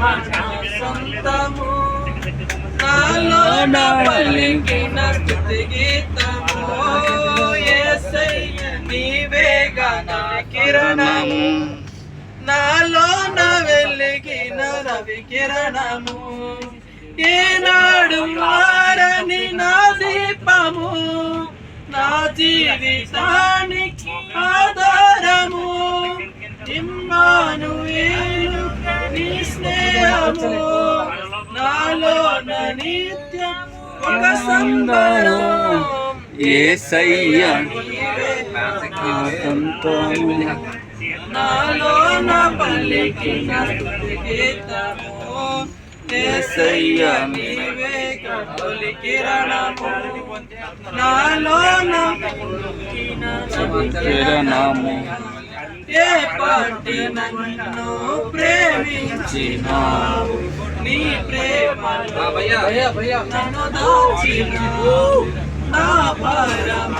సొంతము నాలో నా పలికిన స్థుతి గీతము నీవేగా నా కిరణము నాలో నా వెలిగిన రవి కిరణము ఏనాడు మారని నా దీపము నా జీవితానికి స్నేహము నాలో నా నిత్యం ఒక సంబరం ఏసయ్య నీవే పల్లికిన గీతము నీవే కిరణము కిరణము ఏ పాటి నన్ను ప్రేమించినావు. నీ ప్రేమలో నన్ను దాచినావు. నా భారం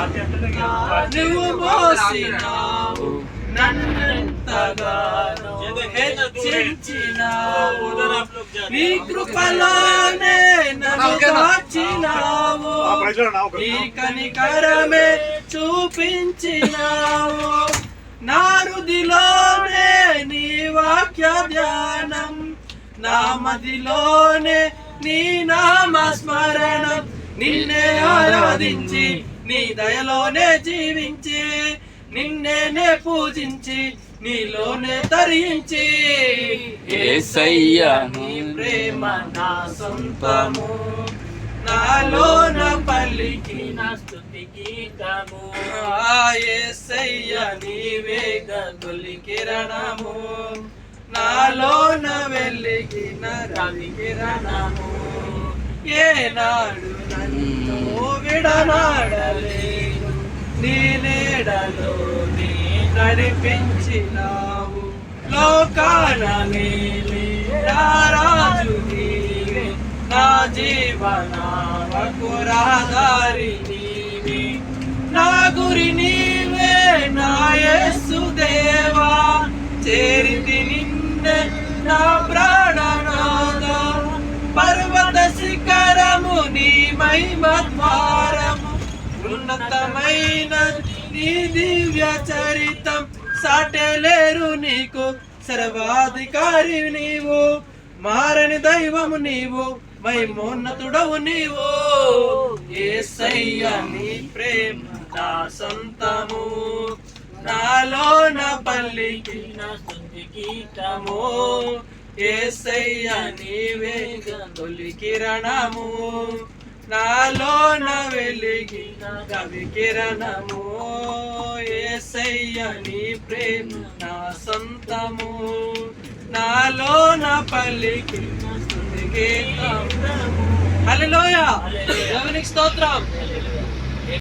నువ్వు మోసినావు. నన్నెంతగానో హెచ్చించినావు. నీ కృపలోనే నన్ను దాచినావు. నీ కనికరమే చూపించినావు. నా హృదిలోనే నీ వాక్య ధ్యానం నా మదిలోనే నీ నామ స్మరణం నిన్నే ఆరాధించి నీ దయలోనే జీవించి నిన్నేనే పూజించి నీలోనే తరించి. ఏసయ్య నీ ప్రేమ నా సొంతము నాలో నా పల్లికి నా స్తుతి గీతము యేసయ్య నీవే గొలి కిరణము. నాలో నా రవి కిరణము. ఏనాడు నన్ను విడనాడలేదు నీ నీడలో నీ నడిపించినావు. లోకాన నీలి రాజు నీవే. నా జీవన వకురాదారి నీవే. నా గురిని నా దేవా చేరితి నిన్నే నా ప్రాణనాద పర్వత శిఖరము నీ మహిమ ద్వారము. ఉన్నతమైన నీ దివ్య చరితం సాటలేరు నీకు. సర్వాధికారి నీవు మారని దైవము నీవు మహిమోన్నతుడవు నీవు. ఏసయ్య నీ ప్రేమ నా సొంతము. నాలో నా పల్లికి నా గీతము ఏసయ్య నీవే తొలి కిరణము. నాలో నా వెలిగిన కవి కిరణము ఏసయ్య నీ ప్రేమ నా సొంతము. నాలో నా పల్లికి స్తుతి గీతము హల్లెలూయా. దేవునికి స్తోత్రం.